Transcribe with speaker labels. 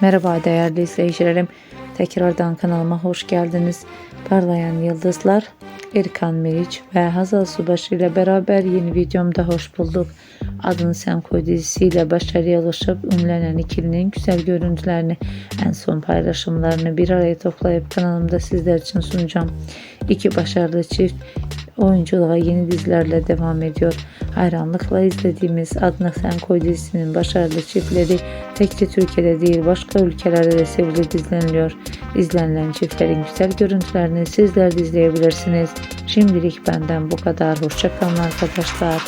Speaker 1: Merhaba değerli izleyicilerim. Tekrardan kanalıma hoş geldiniz. Parlayan Yıldızlar, Erkan Meriç ve Hazal Subaşı ile beraber yeni videomda hoş bulduk. Adını Sen Koy dizisiyle başarıya ulaşıp ünlenen ikilinin güzel görüntülerini, en son paylaşımlarını bir araya toplayıp kanalımda sizler için sunacağım. İki başarılı çift oyunculuğa yeni dizilerle devam ediyor. Hayranlıkla izlediğimiz Adına Sen Koy dizisinin başarılı çiftleri tek de Türkiye'de değil başka ülkelerde de sevilip izleniliyor. İzlenilen çiftlerin güzel görüntülerini sizler de izleyebilirsiniz. Şimdilik benden bu kadar. Hoşçakalın arkadaşlar.